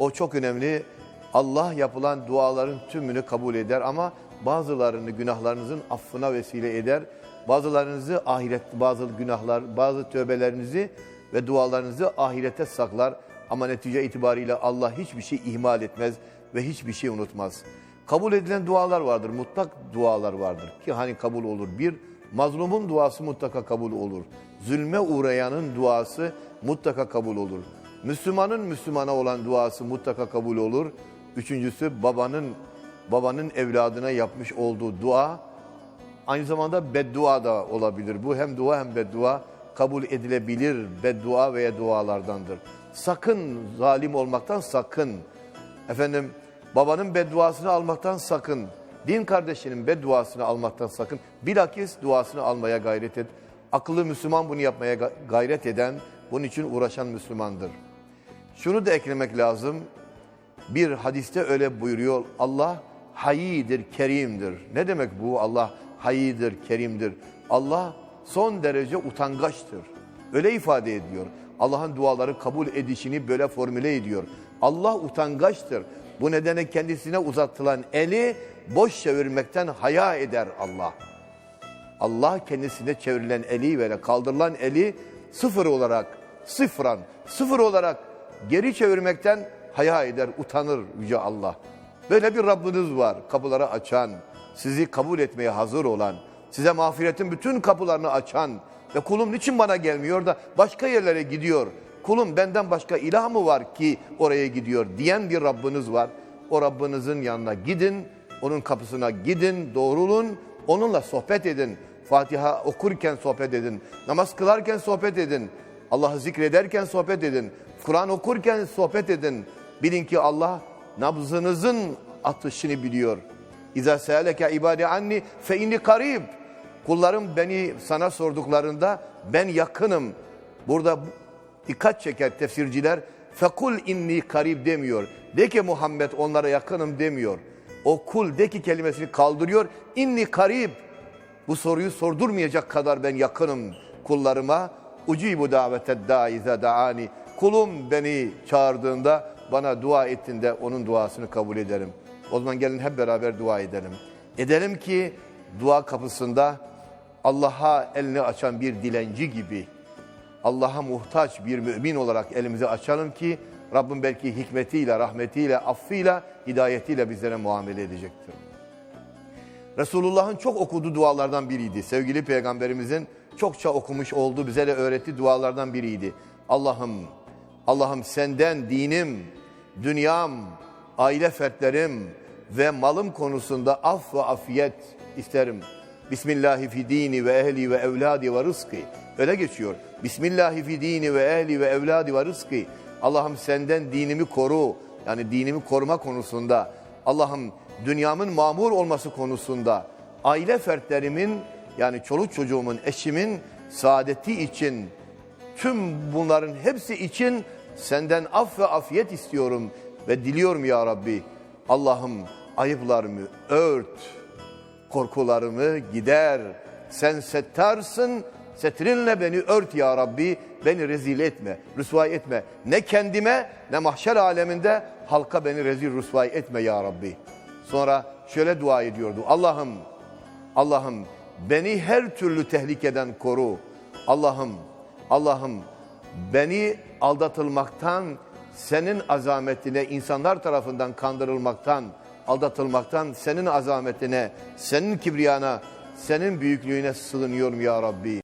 O çok önemli. Allah yapılan duaların tümünü kabul eder ama bazılarını günahlarınızın affına vesile eder. Bazılarınızı ahiret, bazı günahlar, bazı tövbelerinizi ve dualarınızı ahirete saklar. Ama netice itibariyle Allah hiçbir şey ihmal etmez ve hiçbir şey unutmaz. Kabul edilen dualar vardır, mutlak dualar vardır ki hani kabul olur. Bir, mazlumun duası mutlaka kabul olur. Zulme uğrayanın duası mutlaka kabul olur. Müslümanın Müslümana olan duası mutlaka kabul olur. Üçüncüsü babanın babanın evladına yapmış olduğu dua aynı zamanda beddua da olabilir. Bu hem dua hem beddua kabul edilebilir beddua veya dualardandır. Sakın zalim olmaktan sakın. Efendim babanın bedduasını almaktan sakın. Din kardeşinin bedduasını almaktan sakın. Bilakis duasını almaya gayret et. Akıllı Müslüman bunu yapmaya ga- gayret eden, bunun için uğraşan Müslümandır. Şunu da eklemek lazım. Bir hadiste öyle buyuruyor. Allah hayidir, kerimdir. Ne demek bu? Allah hayidir, kerimdir. Allah son derece utangaçtır. Öyle ifade ediyor. Allah'ın duaları kabul edişini böyle formüle ediyor. Allah utangaçtır. Bu nedenle kendisine uzatılan eli boş çevirmekten haya eder Allah. Allah kendisine çevrilen eli ve kaldırılan eli sıfır olarak, sıfıran, sıfır olarak geri çevirmekten haya eder, utanır Yüce Allah. Böyle bir Rabbiniz var, kapıları açan, sizi kabul etmeye hazır olan, size mağfiretin bütün kapılarını açan ve kulum niçin bana gelmiyor da başka yerlere gidiyor. Kulum benden başka ilah mı var ki oraya gidiyor diyen bir Rabbiniz var. O Rabbinizin yanına gidin, onun kapısına gidin, doğrulun, onunla sohbet edin. Fatiha okurken sohbet edin. Namaz kılarken sohbet edin. Allah'ı zikrederken sohbet edin. Kur'an okurken sohbet edin. Bilin ki Allah nabzınızın atışını biliyor. İza seeleke ibadi anni fe inni karib. Kullarım beni sana sorduklarında ben yakınım. Burada bu- dikkat çeker tefsirciler. Fekul inni karib demiyor. De ki Muhammed onlara yakınım demiyor. O kul de ki kelimesini kaldırıyor. İnni karib. Bu soruyu sordurmayacak kadar ben yakınım kullarıma. Ucibu davete daize daani. Kulum beni çağırdığında bana dua ettiğinde onun duasını kabul ederim. O zaman gelin hep beraber dua edelim. Edelim ki dua kapısında Allah'a elini açan bir dilenci gibi Allah'a muhtaç bir mümin olarak elimizi açalım ki Rabbim belki hikmetiyle, rahmetiyle, affıyla, hidayetiyle bizlere muamele edecektir. Resulullah'ın çok okuduğu dualardan biriydi. Sevgili peygamberimizin çokça okumuş olduğu, bize de öğrettiği dualardan biriydi. Allah'ım, Allah'ım senden dinim, dünyam, aile fertlerim ve malım konusunda af ve afiyet isterim. Bismillahi fi dini ve ehli ve evladi ve rızkı. Öyle geçiyor. Bismillahi fi dini ve ehli ve evladi ve rızkı. Allah'ım senden dinimi koru. Yani dinimi koruma konusunda. Allah'ım dünyamın mamur olması konusunda. Aile fertlerimin yani çoluk çocuğumun, eşimin saadeti için tüm bunların hepsi için senden af ve afiyet istiyorum ve diliyorum ya Rabbi. Allah'ım ayıplarımı ört, korkularımı gider. Sen settarsın, setrinle beni ört ya Rabbi. Beni rezil etme, rüsvay etme. Ne kendime ne mahşer aleminde halka beni rezil rüsvay etme ya Rabbi. Sonra şöyle dua ediyordu. Allah'ım, Allah'ım beni her türlü tehlikeden koru. Allah'ım, Allah'ım beni aldatılmaktan, senin azametine, insanlar tarafından kandırılmaktan, aldatılmaktan, senin azametine, senin kibriyana, senin büyüklüğüne sığınıyorum ya Rabbi.